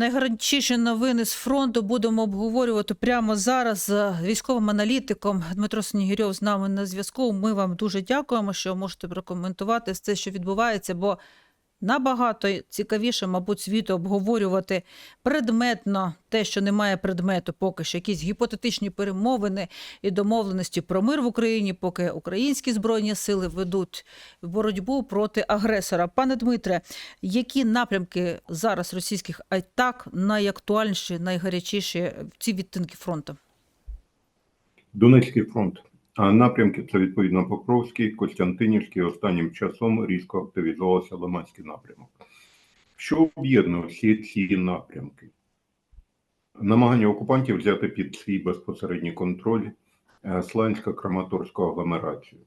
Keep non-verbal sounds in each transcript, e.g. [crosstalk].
Найгарячіші новини з фронту будемо обговорювати прямо зараз з військовим аналітиком Дмитро Снігірьов з нами на зв'язку. Ми вам дуже дякуємо, що можете прокоментувати все, що відбувається, бо набагато цікавіше, мабуть, світу обговорювати предметно те, що немає предмету, поки що якісь гіпотетичні перемовини і домовленості про мир в Україні, поки українські збройні сили ведуть боротьбу проти агресора. Пане Дмитре, які напрямки зараз російських атак найактуальніші, найгарячіші в ці відтинки фронту? Донецький фронт. Напрямки це відповідно Покровський, Костянтинівський. Останнім часом різко активізувався Лиманський напрямок. Що об'єднує всі ці напрямки? Намагання окупантів взяти під свій безпосередній контроль е, Слансько-Краматорську агломерацію.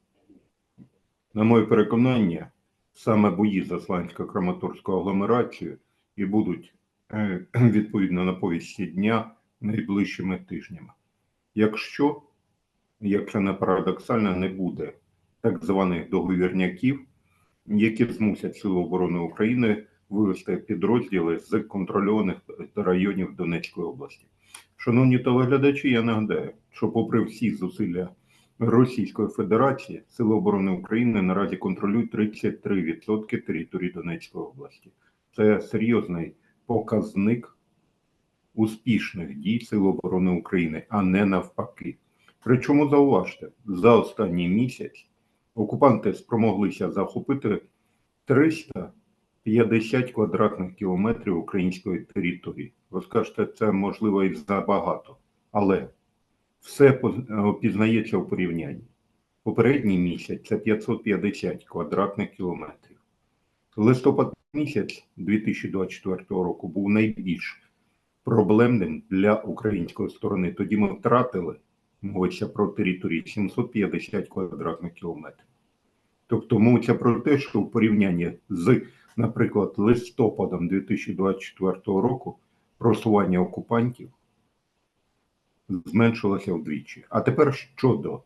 На моє переконання, саме бої за Слансько-Краматорську агломерацію і будуть е, [clears throat] відповідно на повісті дня найближчими тижнями. Якщо як це не парадоксально, не буде так званих договірняків, які змусять Сили оборони України вивести підрозділи з контрольованих районів Донецької області. Шановні телеглядачі, я нагадаю, що, попри всі зусилля Російської Федерації, Сили оборони України наразі контролюють 33% території Донецької області. Це серйозний показник успішних дій Сил оборони України, а не навпаки. Причому зауважте, за останній місяць окупанти спромоглися захопити 350 квадратних кілометрів української території. Ви скажете, це можливо і забагато, але все поз- пізнається у порівнянні. Попередній місяць це 550 квадратних кілометрів. Листопад місяць 2024 року був найбільш проблемним для української сторони. Тоді ми втратили мовиться про території 750 квадратних кілометрів. Тобто мовиться про те, що в порівнянні з, наприклад, листопадом 2024 року просування окупантів зменшилося вдвічі. А тепер щодо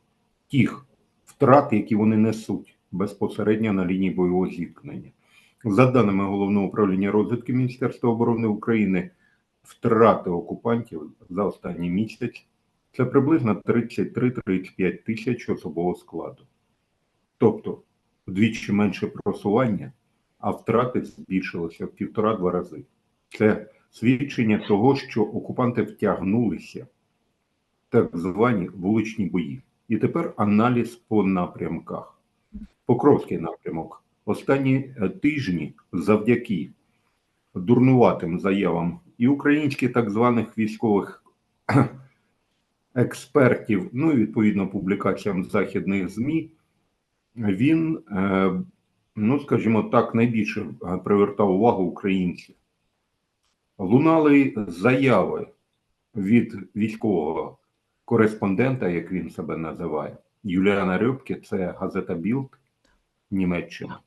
тих втрат, які вони несуть безпосередньо на лінії бойового зіткнення. За даними Головного управління розвідки Міністерства оборони України, втрати окупантів за останній місяць це приблизно 33-35 тисяч особового складу. Тобто вдвічі менше просування, а втрати збільшилися в півтора-два рази. Це свідчення того, що окупанти втягнулися в так звані вуличні бої. І тепер аналіз по напрямках. Покровський напрямок. Останні е, тижні завдяки дурнуватим заявам і українських так званих військових експертів, ну і відповідно публікаціям західних ЗМІ, він, е, ну скажімо так, найбільше е, привертав увагу українців. Лунали заяви від військового кореспондента, як він себе називає, Юліана Рьобке, це газета Білд Німеччина,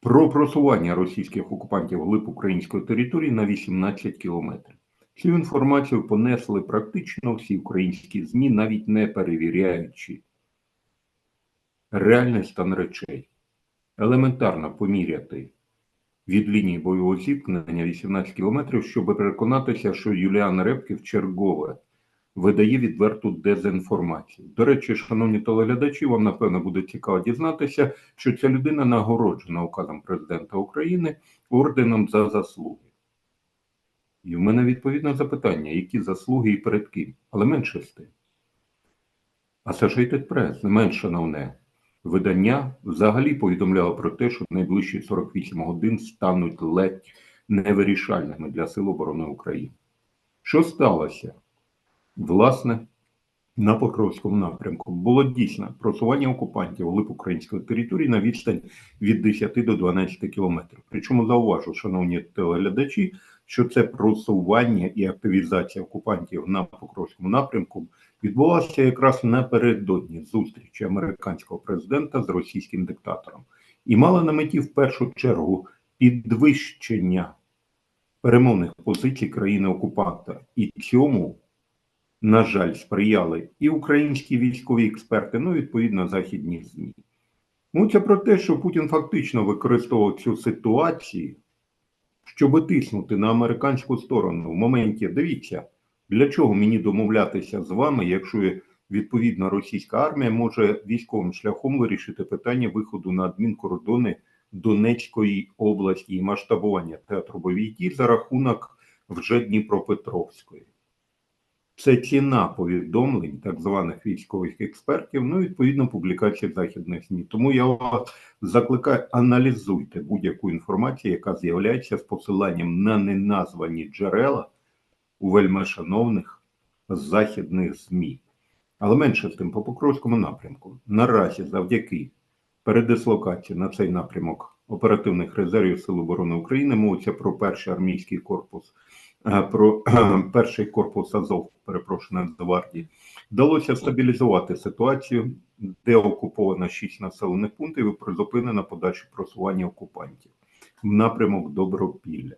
про просування російських окупантів глиб української території на 18 кілометрів. Цю інформацію понесли практично всі українські ЗМІ, навіть не перевіряючи реальний стан речей. Елементарно поміряти від лінії бойового зіткнення 18 кілометрів, щоб переконатися, що Юліан Репків чергове видає відверту дезінформацію. До речі, шановні телеглядачі, вам напевно буде цікаво дізнатися, що ця людина нагороджена указом президента України орденом за заслуги. І в мене відповідне запитання, які заслуги і перед ким, але менше з тим. Associated Press, не менш шановне видання, взагалі повідомляло про те, що найближчі 48 годин стануть ледь невирішальними для Сил оборони України. Що сталося? Власне, на Покровському напрямку було дійсно просування окупантів глиб української території на відстань від 10 до 12 кілометрів. Причому зауважу, шановні телеглядачі, що це просування і активізація окупантів на Покровському напрямку відбулася якраз напередодні зустрічі американського президента з російським диктатором і мала на меті в першу чергу підвищення перемовних позицій країни окупанта. І цьому, на жаль, сприяли і українські військові експерти, ну відповідно західні ЗМІ. Це про те, що Путін фактично використовував цю ситуацію щоб тиснути на американську сторону в моменті, дивіться, для чого мені домовлятися з вами, якщо відповідна російська армія може військовим шляхом вирішити питання виходу на адмінкордони Донецької області і масштабування театру бойових дій за рахунок вже Дніпропетровської. Це ціна повідомлень так званих військових експертів, ну відповідно публікації західних ЗМІ. Тому я вас закликаю аналізуйте будь-яку інформацію, яка з'являється з посиланням на неназвані джерела у вельмишановних західних ЗМІ. Але менше з тим, по Покровському напрямку наразі завдяки передислокації на цей напрямок оперативних резервів Сил оборони України мовиться про перший армійський корпус, про [clears throat] перший корпус Азов, перепрошую, Нацгвардії, вдалося стабілізувати ситуацію, де окуповано 6 населених пунктів і призупинено подальше просування окупантів в напрямок Добропілля.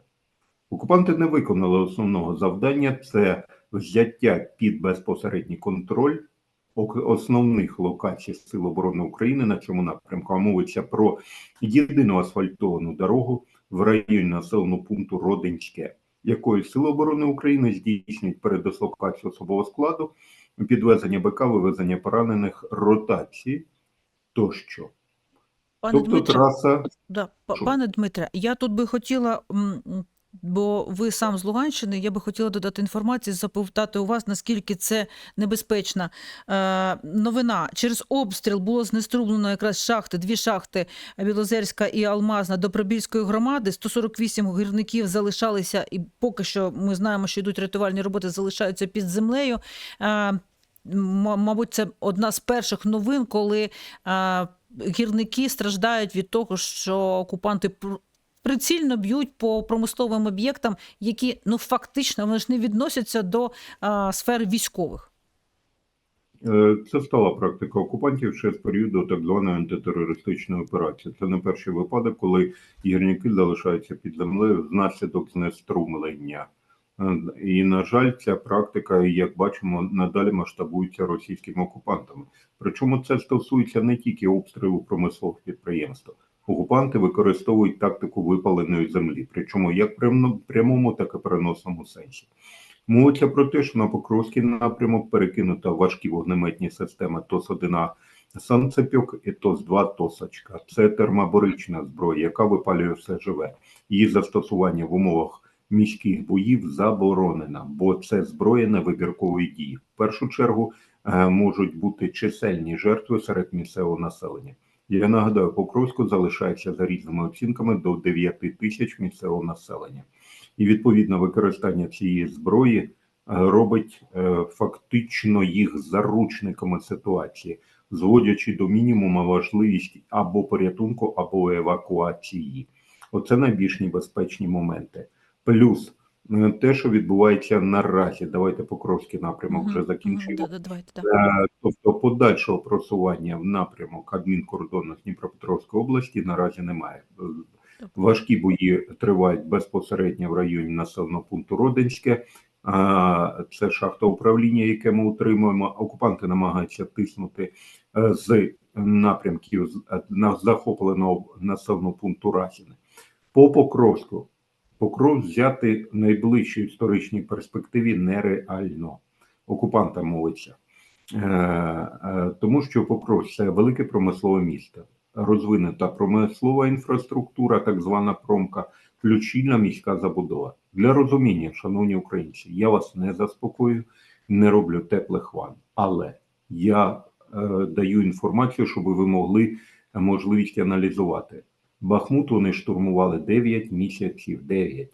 Окупанти не виконали основного завдання це взяття під безпосередній контроль основних локацій Сил оборони України на цьому напрямку. А мовиться про єдину асфальтовану дорогу в районі населеного пункту Родинське, якою Сили оборони України здійснюють передислокацію особового складу, підвезення БК, вивезення поранених, ротації тощо. Пане тобто Дмитре, траса Да, пане Дмитре, я тут би хотіла, бо ви сам з Луганщини, я би хотіла додати інформацію, запитати у вас, наскільки це небезпечна е, новина. Через обстріл було знеструблено якраз шахти, дві шахти Білозерська і Алмазна Добробільської громади. 148 гірників залишалися, і поки що ми знаємо, що йдуть рятувальні роботи, залишаються під землею. Е, мабуть, це одна з перших новин, коли е, гірники страждають від того, що окупанти прицільно б'ють по промисловим об'єктам, які ну фактично вони ж не відносяться до а, сфери військових. Е, Це стала практика окупантів ще з періоду так званої антитерористичної операції. Це не перший випадок, коли гірники залишаються під землею внаслідок знеструмлення. Е, І, на жаль, ця практика, як бачимо, надалі масштабується російськими окупантами. Причому це стосується не тільки обстрілу промислових підприємств. Окупанти використовують тактику випаленої землі, причому як прямому, так і переносному сенсі. Мовиться про те, що на Покровський напрямок перекинута важкі вогнеметні системи ТОС-1А Санцепьок і ТОС-2 Тосочка. Це термобарична зброя, яка випалює все живе. Її застосування в умовах міських боїв заборонено, бо це зброя невибіркової дії. В першу чергу е, можуть бути чисельні жертви серед місцевого населення. Я нагадаю, Покровську залишається за різними оцінками до 9 тисяч місцевого населення. І відповідно використання цієї зброї е, робить е, фактично їх заручниками ситуації, зводячи до мінімуму можливість або порятунку, або евакуації. Оце найбільш небезпечні моменти. Плюс те, що відбувається наразі. Давайте Покровський напрямок вже Мгм, закінчимо. мгм, да, да, давайте, да. Е, Тобто подальшого просування в напрямок адмінкордону Дніпропетровської області наразі немає. Е, Важкі бої тривають безпосередньо в районі населеного пункту Родинське. Це шахта управління, яке ми утримуємо. Окупанти намагаються тиснути е, з напрямків з- е, на захопленого населеного пункту Разіне. По Покровську. Покров взяти в найближчій історичній перспективі нереально. Окупанта мовиться. Е, е, тому що Покров це велике промислове місто, розвинута промислова інфраструктура, так звана промка, ключільна міська забудова. Для розуміння, шановні українці, я вас не заспокою, не роблю теплих ван, але я е, даю інформацію, щоб ви могли можливість аналізувати. Бахмут вони штурмували 9 місяців, 9.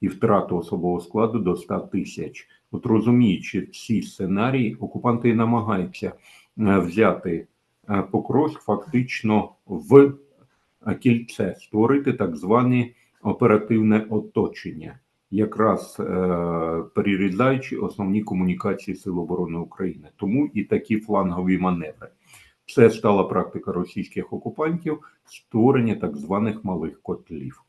І втрату особового складу до 100 тисяч. От розуміючи ці сценарії, окупанти намагаються е, взяти е, Покровськ фактично в е, кільце, створити так зване оперативне оточення, якраз е, перерізаючи основні комунікації Сил оборони України. Тому і такі флангові маневри. Це стала практика російських окупантів створення так званих малих котлів.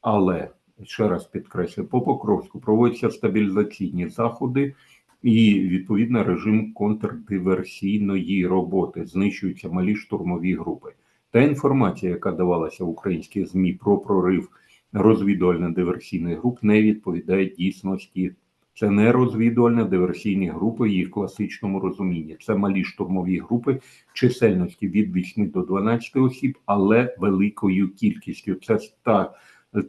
Але ще раз підкреслю, по Покровську проводяться стабілізаційні заходи і відповідно режим контрдиверсійної роботи. Знищуються малі штурмові групи. Та інформація, яка давалася в українських ЗМІ про прорив розвідувально-диверсійних груп не відповідає дійсності. Це не розвідувальні диверсійні групи їх класичному розумінні. Це малі штурмові групи чисельності від 8 до 12 осіб, але великою кількістю. Це та,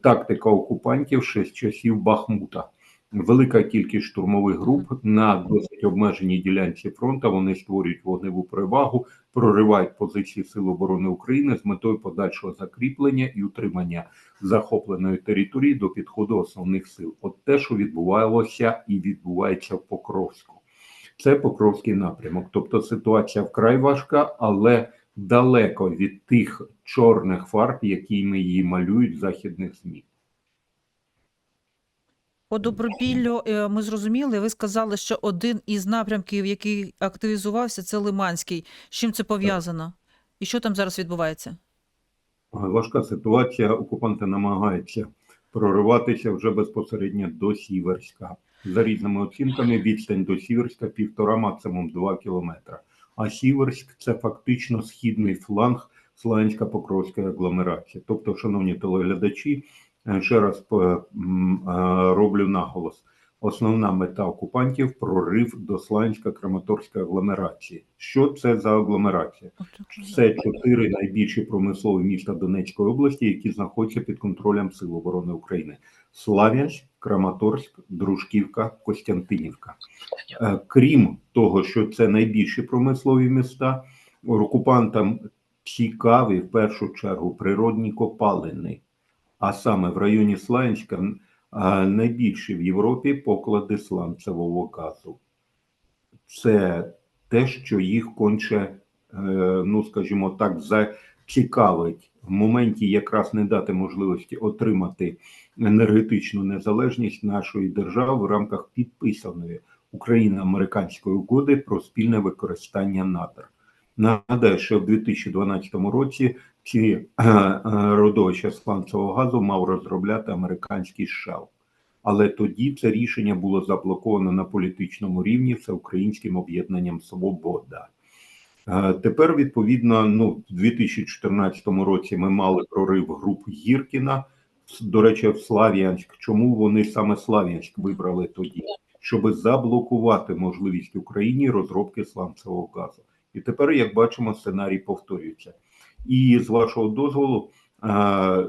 тактика окупантів ще з часів Бахмута. Велика кількість штурмових груп на досить обмеженій ділянці фронту. Вони створюють вогневу перевагу, проривають позиції Сил оборони України з метою подальшого закріплення і утримання захопленої території до підходу основних сил. От те, що відбувалося і відбувається в Покровську. Це Покровський напрямок. Тобто ситуація вкрай важка, але далеко від тих чорних фарб, якими її малюють в західних ЗМІ. По Добропіллю е, ми зрозуміли, ви сказали, що один із напрямків, який активізувався, це Лиманський. З чим це пов'язано? І що там зараз відбувається? Важка ситуація. Окупанти намагаються прориватися вже безпосередньо до Сіверська. За різними оцінками, відстань до Сіверська півтора, максимум два кілометра. А Сіверськ це фактично східний фланг Славянська-Покровської агломерації. Тобто, шановні телеглядачі, ще раз е, е, роблю наголос. Основна мета окупантів прорив до Славянська-Краматорської агломерації. Що це за агломерація? Це чотири найбільші промислові міста Донецької області, які знаходяться під контролем Сил оборони України: Славянськ, Краматорськ, Дружківка, Костянтинівка. Е, Крім того, що це найбільші промислові міста, окупантам цікаві в першу чергу природні копалини, а саме в районі Славянська м, а, найбільші в Європі поклади сланцевого газу. Це те, що їх конче е, ну скажімо так, зацікавить в моменті якраз не дати можливості отримати енергетичну незалежність нашої держави в рамках підписаної Україно-американської угоди про спільне використання надр. Нагадаю, що в 2012 році ці е, е, родовища сланцевого газу мав розробляти американський Shell. Але тоді це рішення було заблоковано на політичному рівні всеукраїнським об'єднанням Свобода. Е, Тепер, відповідно, ну, в 2014 році ми мали прорив груп Гіркіна, до речі, в Слав'янськ. Чому вони саме Слав'янськ вибрали тоді? Щоб заблокувати можливість Україні розробки сланцевого газу. І тепер, як бачимо, сценарій повторюється. І з вашого дозволу,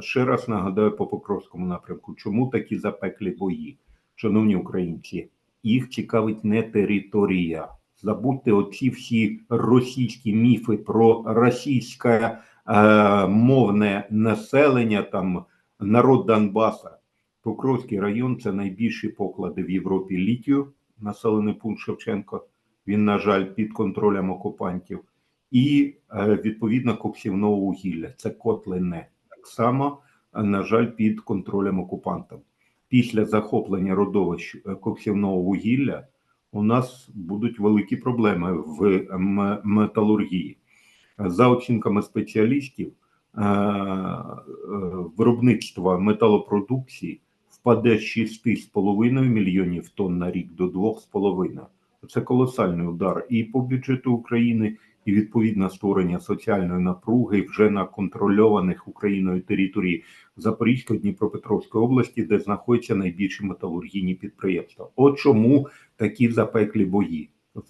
ще раз нагадаю по Покровському напрямку, чому такі запеклі бої, шановні українці, їх цікавить не територія. Забудьте оці всі російські міфи про російське е, мовне населення, там народ Донбаса. Покровський район це найбільші поклади в Європі літію, населений пункт Шевченко. Він, на жаль, під контролем окупантів, і е, відповідно коксівного вугілля. Це котлине. Так само, е, на жаль, під контролем окупантів. Після захоплення родовищ е, коксівного вугілля у нас будуть великі проблеми в металургії. За оцінками спеціалістів, виробництво металопродукції впаде з 6,5 мільйонів тонн на рік до 2,5. Це колосальний удар і по бюджету України, і відповідно створення соціальної напруги вже на контрольованих Україною території Запорізької Дніпропетровської області, де знаходяться найбільші металургійні підприємства. От чому такі запеклі бої в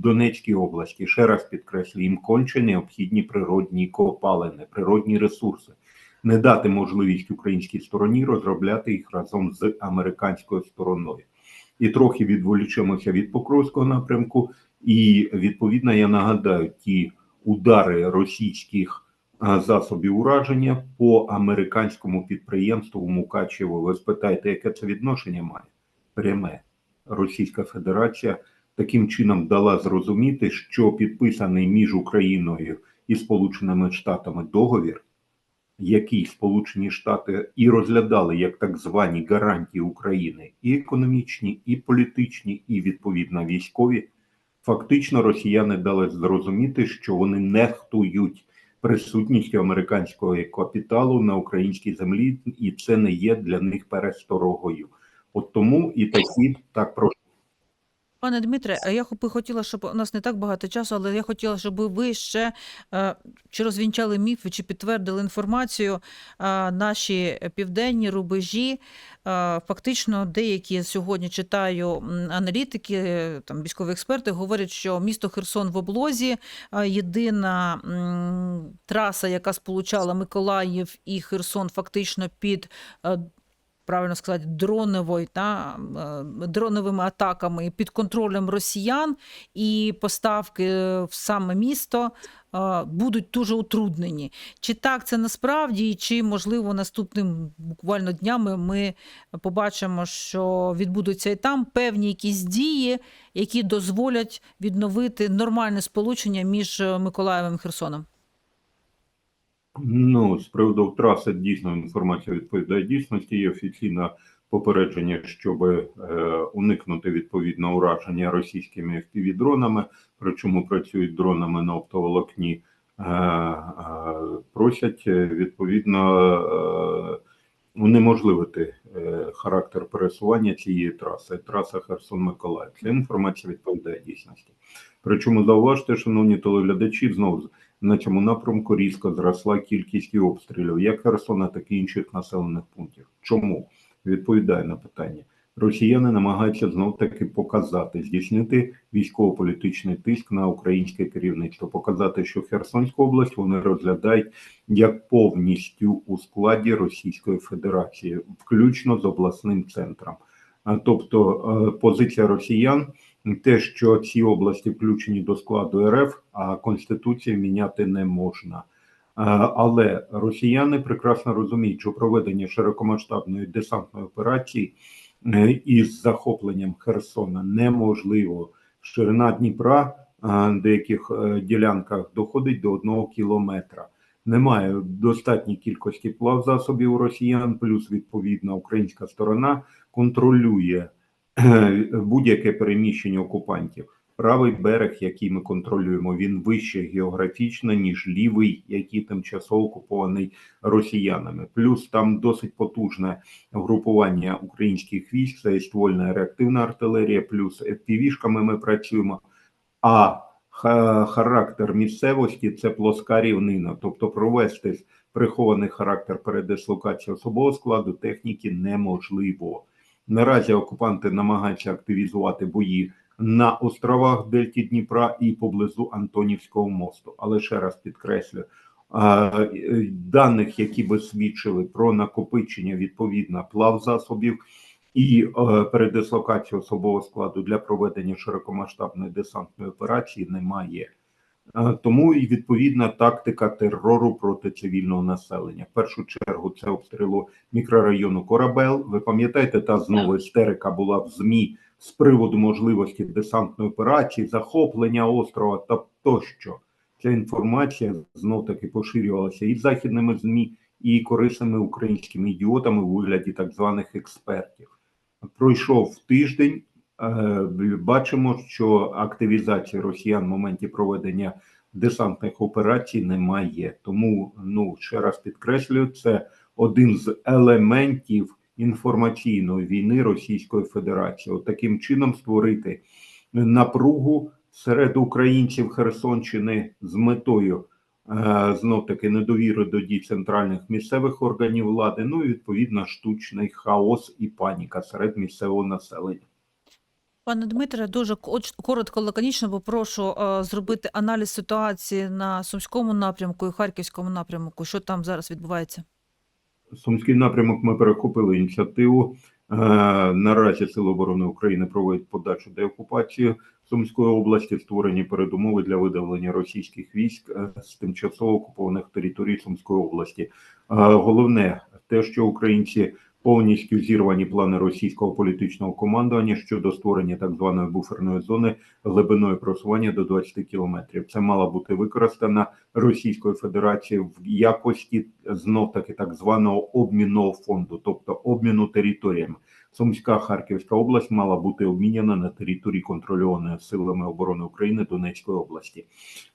Донецькій області. Ще раз підкреслюю, їм конче необхідні природні копалини, природні ресурси. Не дати можливість українській стороні розробляти їх разом з американською стороною. І трохи відволічемося від Покровського напрямку. І відповідно я нагадаю ті удари російських засобів ураження по американському підприємству в Мукачево. Ви спитаєте, яке це відношення має? Пряме Російська Федерація таким чином дала зрозуміти, що підписаний між Україною і Сполученими Штатами договір, який Сполучені Штати і розглядали як так звані гарантії України, і економічні, і політичні, і відповідно військові. Фактично, росіяни дали зрозуміти, що вони нехтують присутністю американського капіталу на українській землі, і це не є для них пересторогою. От тому і такі так про Пане Дмитре, а я би хотіла, щоб у нас не так багато часу, але я хотіла, щоб ви ще е, чи розвінчали міфи, чи підтвердили інформацію. е, Наші південні рубежі, е, фактично, деякі сьогодні читаю аналітики, там військові експерти говорять, що місто Херсон в облозі єдина траса, яка сполучала Миколаїв і Херсон, фактично під. Правильно сказати, дроновою та е, дроновими атаками під контролем росіян, і поставки в саме місто е, будуть дуже утруднені. Чи так це насправді, і чи можливо наступним буквально днями ми побачимо, що відбудуться і там певні якісь дії, які дозволять відновити нормальне сполучення між е, Миколаєвом і Херсоном? Ну, з приводу траси дійсно інформація відповідає дійсності. Є офіційне попередження, щоб е, уникнути відповідно ураження російськими FPV-дронами, причому працюють дронами на оптоволокні, е, е, просять е, відповідно е, унеможливити е, характер пересування цієї траси. Траса Херсон-Миколаїв. Ця інформація відповідає дійсності. Причому зауважте, шановні телеглядачі, знову на цьому напрямку різко зросла кількість обстрілів як Херсона, так і інших населених пунктів. Чому? Відповідаю на питання. Росіяни намагаються знов таки показати, здійснити військово-політичний тиск на українське керівництво, показати, що Херсонську область вони розглядають як повністю у складі Російської Федерації, включно з обласним центром. А тобто е, позиція росіян те, що ці області включені до складу РФ, а Конституцію міняти не можна. Але росіяни прекрасно розуміють, що проведення широкомасштабної десантної операції е, із захопленням Херсона неможливо. Ширина Дніпра а, на деяких е, ділянках доходить до одного кілометра. Немає достатньої кількості плавзасобів росіян, плюс відповідно українська сторона контролює е, будь-яке переміщення окупантів. Правий берег, який ми контролюємо, він вище географічно, ніж лівий, який тимчасово окупований росіянами. Плюс там досить потужне групування українських військ, це і ствольна реактивна артилерія, плюс FPV-шками ми працюємо. А характер місцевості це плоска рівнина, тобто провести прихований характер передислокації особового складу техніки неможливо. Наразі окупанти намагаються активізувати бої на островах Дельті Дніпра і поблизу Антонівського мосту. Але ще раз підкреслю, е, даних, які би свідчили про накопичення відповідно плавзасобів і е, передислокацію особового складу для проведення широкомасштабної десантної операції, немає. А, Тому і відповідна тактика терору проти цивільного населення. В першу чергу це обстрілу мікрорайону Корабел. Ви пам'ятаєте, та знову істерика була в ЗМІ з приводу можливості десантної операції, захоплення острова та тощо. Ця інформація знов таки поширювалася і західними ЗМІ, і корисними українськими ідіотами у вигляді так званих експертів. Пройшов тиждень. Е, Бачимо, що активізації росіян в моменті проведення десантних операцій немає. Тому, ну ще раз підкреслюю, це один з елементів інформаційної війни Російської Федерації. От таким чином створити напругу серед українців Херсонщини з метою е, знов таки недовіри до дій центральних місцевих органів влади. Ну і відповідно штучний хаос і паніка серед місцевого населення. Пане Дмитре, дуже коротко, лаконічно попрошу е, зробити аналіз ситуації на Сумському напрямку і Харківському напрямку. Що там зараз відбувається? Сумський напрямок ми перехопили ініціативу. Е, Наразі Сили оборони України проводять подачу деокупації Сумської області, створені передумови для видавлення російських військ е, з тимчасово окупованих територій Сумської області. Головне те, що українці повністю зірвані плани російського політичного командування щодо створення так званої буферної зони глибиною просування до 20 кілометрів. Це мала бути використана Російською Федерацією в якості знов таки так званого обмінного фонду, тобто обміну територіями. Сумська Харківська область мала бути обміняна на території контрольованої силами оборони України Донецької області.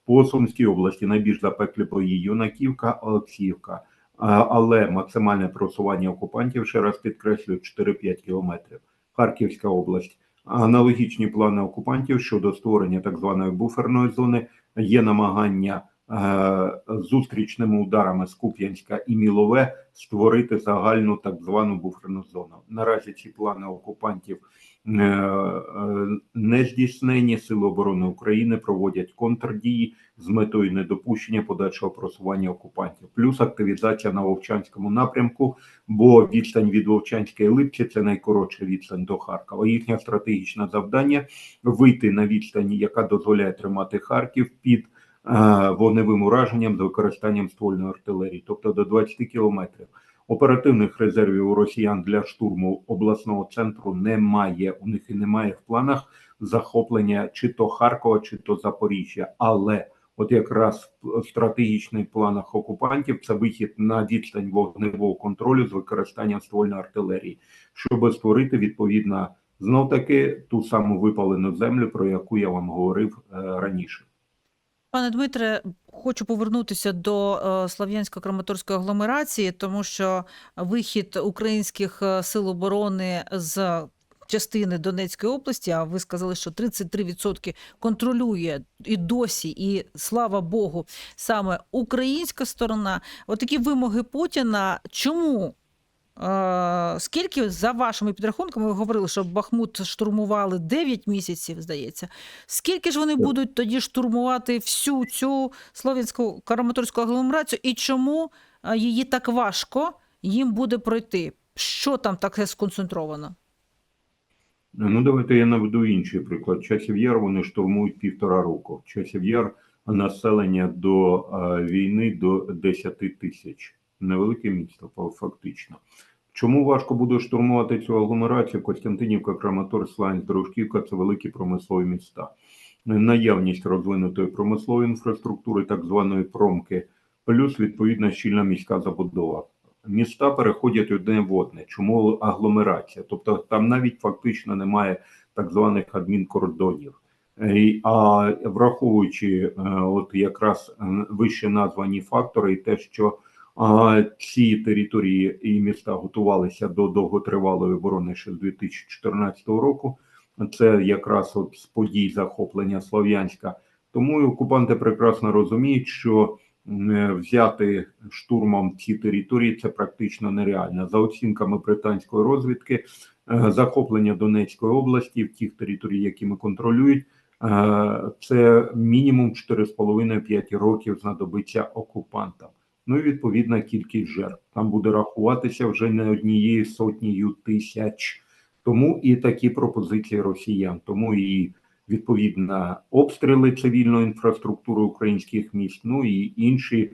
По Сумській області найбільш запеклі бої Юнаківка, Олексіївка. Але максимальне просування окупантів ще раз підкреслюю 4-5 кілометрів. Харківська область аналогічні плани окупантів щодо створення так званої буферної зони. Є намагання е, зустрічними ударами з Куп'янська і Мілове створити загальну так звану буферну зону. Наразі ці плани окупантів е, е, не здійснені. Сили оборони України проводять контрдії з метою недопущення подальшого просування окупантів, плюс активізація на Вовчанському напрямку, бо відстань від Вовчанської липці це найкоротша відстань до Харкова. Їхнє стратегічне завдання вийти на відстані, яка дозволяє тримати Харків під е, вогневим ураженням з використанням ствольної артилерії, тобто до 20 кілометрів. Оперативних резервів у росіян для штурму обласного центру немає. У них і немає в планах захоплення чи то Харкова, чи то Запоріжжя. Але от якраз в стратегічних планах окупантів це вихід на відстань вогневого контролю з використанням ствольної артилерії, щоб створити відповідно знов таки ту саму випалену землю, про яку я вам говорив е, раніше. Пане Дмитре, хочу повернутися до е, Слов'янсько-Краматорської агломерації, тому що вихід українських е, сил оборони з частини Донецької області, а ви сказали, що 33% контролює і досі, і слава Богу, саме українська сторона. Отакі вимоги Путіна. Чому? Е, Скільки за вашими підрахунками ви говорили, що Бахмут штурмували 9 місяців, здається. Скільки ж вони будуть тоді штурмувати всю цю слов'янську караматорську агломерацію, і чому е, її так важко їм буде пройти? Що там таке сконцентровано? Ну, давайте я наведу інший приклад. Часів Яр вони штурмують півтора року. Часів Яр населення до е, війни до 10 тисяч. Невелике місто, фа- фактично. Чому важко буде штурмувати цю агломерацію? Костянтинівка, Краматор, Сланськ, Дружківка це великі промислові міста. Наявність розвинутої промислової інфраструктури, так званої промки, плюс відповідна щільна міська забудова. Міста переходять одне в одне. Чому агломерація? Тобто там навіть фактично немає так званих адмінкордонів. А враховуючи е, от якраз вище названі фактори, і те, що ці території і міста готувалися до довготривалої оборони ще з 2014 року, це якраз от з подій захоплення Слов'янська. Тому і окупанти прекрасно розуміють, що взяти штурмом ці території це практично нереально. За оцінками британської розвідки, е, захоплення Донецької області в тих територій, які ми контролюють, е, це мінімум 4,5-5 років знадобиться окупантам. Ну і відповідна кількість жертв. Там буде рахуватися вже не однією сотнією тисяч. Тому і такі пропозиції росіян, тому і відповідно обстріли цивільної інфраструктури українських міст, ну і інший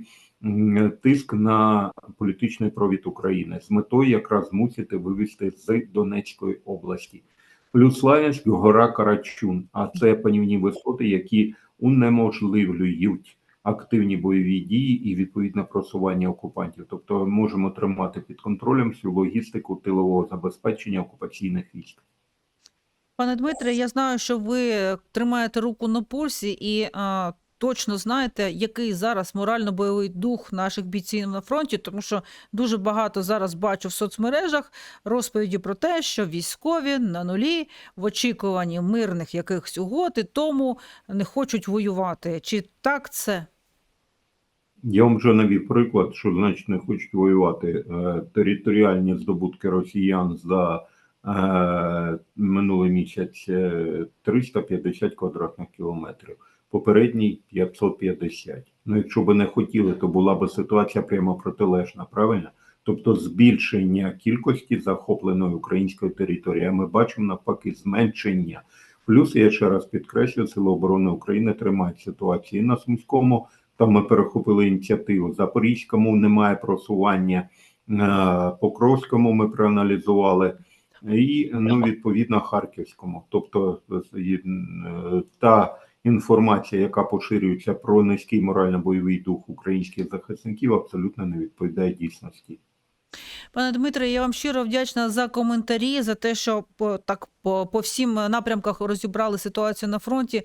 тиск на політичний провід України з метою якраз змусити вивести з Донецької області. Плюс Славянськ, гора Карачун, а це панівні висоти, які унеможливлюють активні бойові дії і відповідне просування окупантів. Тобто можемо тримати під контролем всю логістику тилового забезпечення окупаційних військ. Пане Дмитре, я знаю, що ви тримаєте руку на пульсі і а, точно знаєте, який зараз морально-бойовий дух наших бійців на фронті, тому що дуже багато зараз бачу в соцмережах розповіді про те, що військові на нулі в очікуванні мирних якихось угод і тому не хочуть воювати. Чи так це? Я вам вже навів приклад, що значить не хочуть воювати Е, територіальні здобутки росіян за е, минулий місяць е, 350 квадратних кілометрів, попередній 550. Ну, якщо би не хотіли, то була би ситуація прямо протилежна, правильно? Тобто збільшення кількості захопленої української території. А ми бачимо навпаки зменшення. Плюс я ще раз підкреслю, Сили оборони України тримають ситуацію на Сумському. Там ми перехопили ініціативу. Запорізькому немає просування, е, Покровському ми проаналізували, і ну, відповідно Харківському. Тобто е, та інформація, яка поширюється про низький морально-бойовий дух українських захисників, абсолютно не відповідає дійсності. Пане Дмитре, я вам щиро вдячна за коментарі, за те, що так по, по всім напрямках розібрали ситуацію на фронті.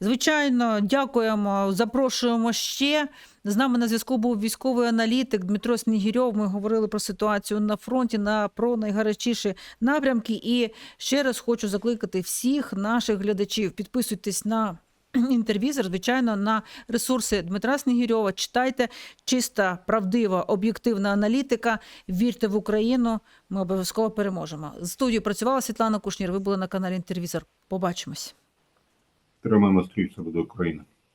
Звичайно, дякуємо, запрошуємо ще. З нами на зв'язку був військовий аналітик Дмитро Снігірьов. Ми говорили про ситуацію на фронті, на про найгарячіші напрямки. І ще раз хочу закликати всіх наших глядачів. Підписуйтесь на інтервізор, звичайно, на ресурси Дмитра Снігірьова. Читайте чиста, правдива, об'єктивна аналітика. Вірте в Україну. Ми обов'язково переможемо. З студією працювала Світлана Кушнір. Ви були на каналі Інтервізор. Побачимось. Тримаємо стрій це буде України.